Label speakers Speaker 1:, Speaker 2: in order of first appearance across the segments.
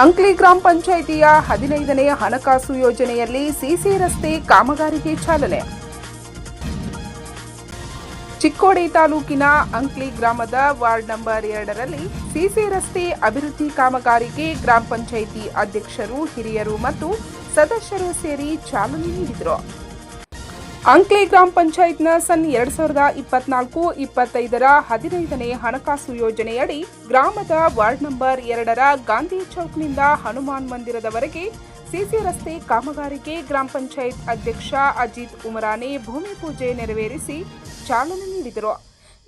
Speaker 1: ಅಂಕ್ಲಿ ಗ್ರಾಮ ಪಂಚಾಯಿತಿಯ ಹದಿನೈದನೇ ಹಣಕಾಸು ಯೋಜನೆಯಲ್ಲಿ ಸಿಸಿ ರಸ್ತೆ ಕಾಮಗಾರಿಗೆ ಚಾಲನೆ. ಚಿಕ್ಕೋಡಿ ತಾಲೂಕಿನ ಅಂಕ್ಲಿ ಗ್ರಾಮದ ವಾರ್ಡ್ ನಂಬರ್ ಎರಡರಲ್ಲಿ ಸಿಸಿ ರಸ್ತೆ ಅಭಿವೃದ್ಧಿ ಕಾಮಗಾರಿಗೆ ಗ್ರಾಮ ಪಂಚಾಯಿತಿ ಅಧ್ಯಕ್ಷರು, ಹಿರಿಯರು ಮತ್ತು ಸದಸ್ಯರು ಸೇರಿ ಚಾಲನೆ ನೀಡಿದರು. ಅಂಕ್ಲಿ ಗ್ರಾಮ ಪಂಚಾಯತ್ನ ಸನ್ ಎರಡ್ ಸಾವಿರದ ಇಪ್ಪತ್ನಾಲ್ಕು, ಇಪ್ಪತ್ತೈದರ ಹದಿನೈದನೇ ಹಣಕಾಸು ಯೋಜನೆಯಡಿ ಗ್ರಾಮದ ವಾರ್ಡ್ ನಂಬರ್ ಎರಡರ ಗಾಂಧಿ ಚೌಕ್ನಿಂದ ಹನುಮಾನ್ ಮಂದಿರದವರೆಗೆ ಸಿಸಿ ರಸ್ತೆ ಕಾಮಗಾರಿಗೆ ಗ್ರಾಮ ಪಂಚಾಯತ್ ಅಧ್ಯಕ್ಷ ಅಜಿತ್ ಉಮರಾನೆ ಭೂಮಿ ಪೂಜೆ ನೆರವೇರಿಸಿ ಚಾಲನೆ ನೀಡಿದರು.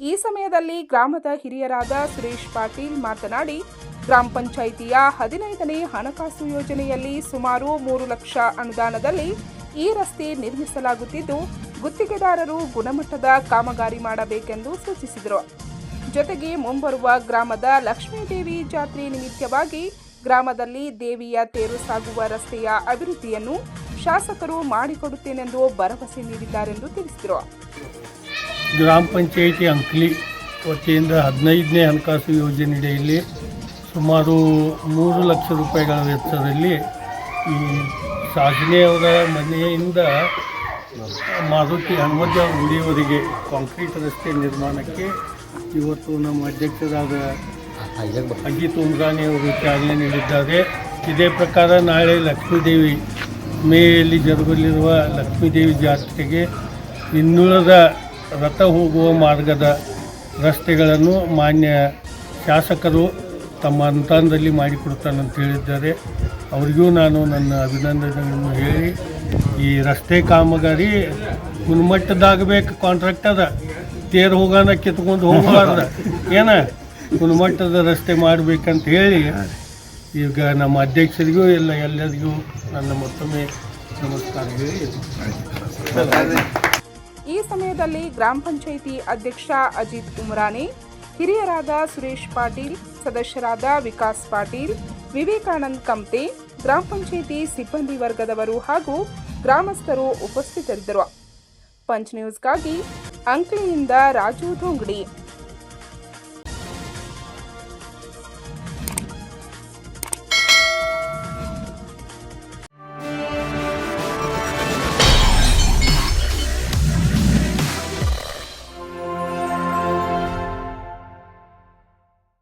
Speaker 1: ಈ ಸಮಯದಲ್ಲಿ ಗ್ರಾಮದ ಹಿರಿಯರಾದ ಸುರೇಶ್ ಪಾಟೀಲ್ ಮಾತನಾಡಿ, ಗ್ರಾಮ ಪಂಚಾಯಿತಿಯ ಹದಿನೈದನೇ ಹಣಕಾಸು ಯೋಜನೆಯಲ್ಲಿ ಸುಮಾರು ಮೂರು ಲಕ್ಷ ಅನುದಾನದಲ್ಲಿ ಈ ರಸ್ತೆ ನಿರ್ಮಿಸಲಾಗುತ್ತಿದ್ದು, ಗುತ್ತಿಗೆದಾರರು ಗುಣಮಟ್ಟದ ಕಾಮಗಾರಿ ಮಾಡಬೇಕೆಂದು ಸೂಚಿಸಿದರು. ಜೊತೆಗೆ ಮುಂಬರುವ ಗ್ರಾಮದ ಲಕ್ಷ್ಮೀದೇವಿ ಜಾತ್ರೆ ನಿಮಿತ್ತವಾಗಿ ಗ್ರಾಮದಲ್ಲಿ ದೇವಿಯ ತೇರು ಸಾಗುವ ರಸ್ತೆಯ ಅಭಿವೃದ್ಧಿಯನ್ನು ಶಾಸಕರು ಮಾಡಿಕೊಡುತ್ತೇನೆಂದು ಭರವಸೆ ನೀಡಿದ್ದಾರೆಂದು ತಿಳಿಸಿದರು.
Speaker 2: ಗ್ರಾಮ ಪಂಚಾಯಿತಿ ಅಂಕ್ಲಿ ವತಿಯಿಂದ ಹದಿನೈದನೇ ಹಣಕಾಸು ಯೋಜನೆಯಡಿಯಲ್ಲಿ ಸುಮಾರು ಮೂರು ಲಕ್ಷ ರೂಪಾಯಿಗಳ ವೆಚ್ಚದಲ್ಲಿ ಈ ಸಾಧನೆಯವರ ಮನೆಯಿಂದ ಮಾರುತಿ ಹನುಮಂತ ಗುಡಿಯವರಿಗೆ ಕಾಂಕ್ರೀಟ್ ರಸ್ತೆ ನಿರ್ಮಾಣಕ್ಕೆ ಇವತ್ತು ನಮ್ಮ ಅಧ್ಯಕ್ಷರಾದ ಅಜಿತ್ ಉಮ್ರಾನಿ ಅವರು ಚಾಲನೆ ನೀಡಿದ್ದಾರೆ. ಇದೇ ಪ್ರಕಾರ ನಾಳೆ ಲಕ್ಷ್ಮೀದೇವಿ ಮೇಯಲ್ಲಿ ಜರುಗಲಿರುವ ಲಕ್ಷ್ಮೀದೇವಿ ಜಾತ್ರೆಗೆ ಇನ್ನುಳಿದ ರಥ ಹೋಗುವ ಮಾರ್ಗದ ರಸ್ತೆಗಳನ್ನು ಮಾನ್ಯ ಶಾಸಕರು ತಮ್ಮ ಅನುದಾನದಲ್ಲಿ ಮಾಡಿಕೊಡ್ತಾನಂತ ಹೇಳಿದ್ದಾರೆ. ಅವರಿಗೂ ನಾನು ನನ್ನ ಅಭಿನಂದನೆಗಳನ್ನು ಹೇಳಿ ಈ ರಸ್ತೆ ಕಾಮಗಾರಿ ಗುಣಮಟ್ಟದಾಗಬೇಕು ಅದ. ತೇರು ಹೋಗೋಣ ಕಿತ್ಕೊಂಡು ಹೋಗಬಾರ್ದ. ಏನ? ಗುಣಮಟ್ಟದ ರಸ್ತೆ ಮಾಡಬೇಕಂತ ಹೇಳಿ ಈಗ ನಮ್ಮ ಅಧ್ಯಕ್ಷರಿಗೂ ಎಲ್ಲ ಎಲ್ಲರಿಗೂ ನನ್ನ ಮತ್ತೊಮ್ಮೆ ನಮಸ್ಕಾರ ಹೇಳಿ.
Speaker 1: ಈ ಸಮಯದಲ್ಲಿ ಗ್ರಾಮ ಪಂಚಾಯಿತಿ ಅಧ್ಯಕ್ಷ ಅಜಿತ್ ಉಮರಾನೆ ಹಿರಿಯರಾದ ಸುರೇಶ್ ಪಾಟೀಲ್, ಸದಸ್ಯರಾದ ವಿಕಾಸ್ ಪಾಟೀಲ್, ವಿವೇಕಾನಂದ್ ಕಮ್ತೆ ಗ್ರಾಮ ಪಂಚಾಯಿತಿ ಸಿಬ್ಬಂದಿ ವರ್ಗದವರು ಹಾಗೂ ಗ್ರಾಮಸ್ಥರು ಉಪಸ್ಥಿತರಿದ್ದರು. ಪಂಚ್ ನ್ಯೂಸ್ಗಾಗಿ ಅಂಕ್ಲಿಯಿಂದ ರಾಜು ಧೋಂಗಡಿ.